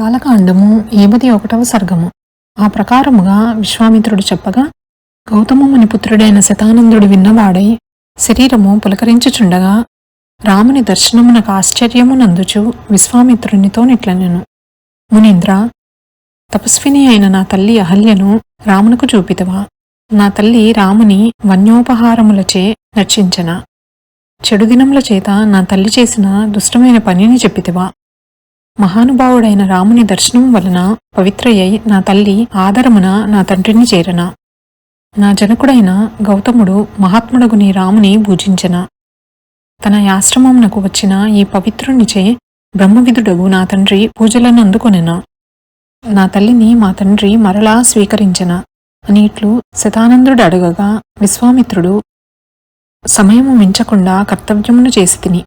బాలకాండము ఏబది ఒకటవ సర్గము. ఆ ప్రకారముగా విశ్వామిత్రుడు చెప్పగా గౌతమముని పుత్రుడైన శతానందుడు విన్నవాడై శరీరము పులకరించుచుండగా రాముని దర్శనమునకు ఆశ్చర్యము నందుచు విశ్వామిత్రునితో నిట్లనెను. మునీంద్ర తపస్విని అయిన నా తల్లి అహల్యను రామునకు చూపితవా? నా తల్లి రాముని వన్యోపహారములచే రక్షించన చెడు దినముల చేత నా తల్లి చేసిన దుష్టమైన పనిని చెప్పితివా? మహానుభావుడైన రాముని దర్శనం వలన పవిత్రయ్యై నా తల్లి ఆదరమున నా తండ్రిని చేరన? నా జనకుడైన గౌతముడు మహాత్ముడగుని రాముని పూజించన? తన ఆశ్రమమునకు వచ్చిన ఈ పవిత్రునిచే బ్రహ్మవిధుడగు నా తండ్రి పూజలను అందుకొనెన నా తల్లిని మా తండ్రి మరలా స్వీకరించన? అని ఇట్లు శతానందుడు అడగగా విశ్వామిత్రుడు సమయము మించకుండా కర్తవ్యమును చేసి తిని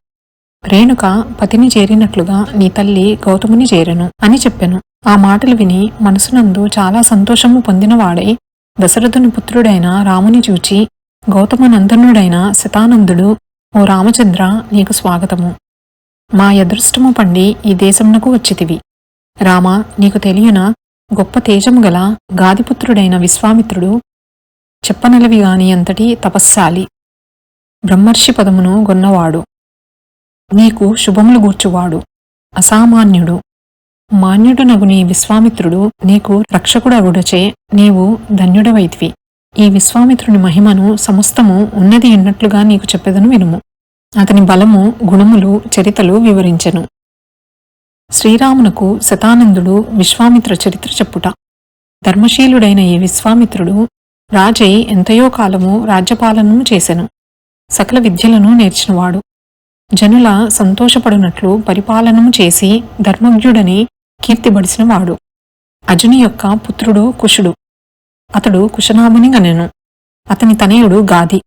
రేణుక పతిని చేరినట్లుగా నీ తల్లి గౌతముని చేరెను అని చెప్పెను. ఆ మాటలు విని మనసునందు చాలా సంతోషము పొందినవాడై దశరథుని పుత్రుడైన రాముని చూచి గౌతమనందనుడైన శతానందుడు ఓ రామచంద్ర నీకు స్వాగతము. మా అదృష్టము పండి ఈ దేశమునకు వచ్చితివి. రామ నీకు తెలియన గొప్ప తేజము గల గాదిపుత్రుడైన విశ్వామిత్రుడు చెప్పనలవిగాని అంతటి తపస్శాలి. బ్రహ్మర్షి పదమును గొన్నవాడు. నీకు శుభములు గూర్చువాడు. అసామాన్యుడు. మాన్యుడునగు నీ విశ్వామిత్రుడు నీకు రక్షకుడగుడచే నీవు ధన్యుడవైతివి. ఈ విశ్వామిత్రుని మహిమను సమస్తము ఉన్నది ఎన్నట్లుగా నీకు చెప్పెదను వినుము. అతని బలము గుణములు చరితలు వివరించెను. శ్రీరామునకు శతానందుడు విశ్వామిత్ర చరిత్ర చెప్పుట. ధర్మశీలుడైన ఈ విశ్వామిత్రుడు రాజై ఎంతయో కాలము రాజ్యపాలనము చేసెను. సకల విద్యలను నేర్చినవాడు. జనుల సంతోషపడునట్లు పరిపాలనము చేసి ధర్మజ్ఞుడని కీర్తిబడిసినవాడు అజుని యొక్క పుత్రుడు కుషుడు. అతడు కుశనాభుని గనెను. అతని తనయుడు గాది.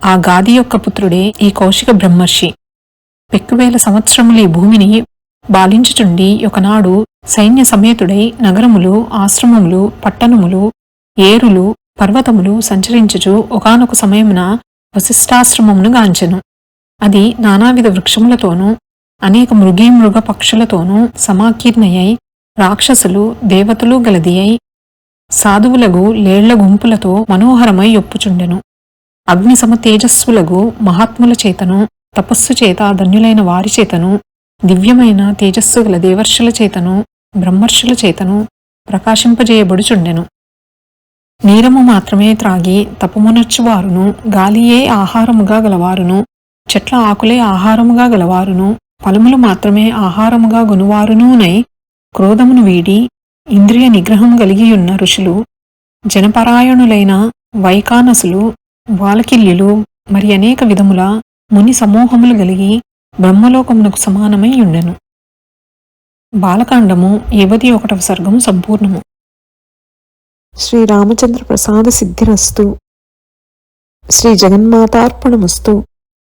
ఆ గాది యొక్క పుత్రుడే ఈ కౌశిక బ్రహ్మర్షి. పెక్కువేల సంవత్సరములు ఈ భూమిని బాలించుచుండి ఒకనాడు సైన్య సమేతుడై నగరములు ఆశ్రమములు పట్టణములు ఏరులు పర్వతములు సంచరించుచు ఒకానొక సమయమున వశిష్టాశ్రమమును గాంచెను. అది నానావిధ వృక్షములతోనూ అనేక మృగేమృగ పక్షులతోనూ సమాకీర్ణయై రాక్షసులు దేవతలు గలదియై సాధువులగు లేళ్ళ గుంపులతో మనోహరమై ఒప్పుచుండెను. అగ్నిసమ తేజస్సులగు మహాత్ముల చేతను తపస్సు చేత ధన్యులైన వారి చేతను దివ్యమైన తేజస్సు గల దేవర్షుల చేతను బ్రహ్మర్షుల చేతను ప్రకాశింపజేయబడుచుండెను. నీరము మాత్రమే త్రాగి తపమునర్చువారును గాలియే ఆహారముగా గలవారును చెట్ల ఆకులే ఆహారముగా గలవారును ఫలములు మాత్రమే ఆహారముగా గొనువారునూనై క్రోధమును వీడి ఇంద్రియ నిగ్రహం కలిగియున్న ఋషులు జనపరాయణులైన వైకానసులు వాలకిల్యులు మరి అనేక విధముల ముని సమూహములు కలిగి బ్రహ్మలోకమునకు సమానమై ఉండెను బాలకాండము ఏవది ఒకటవ సర్గము సంపూర్ణము. శ్రీరామచంద్ర ప్రసాద సిద్ధిరస్తు. శ్రీ జగన్మాతార్పణమస్తు.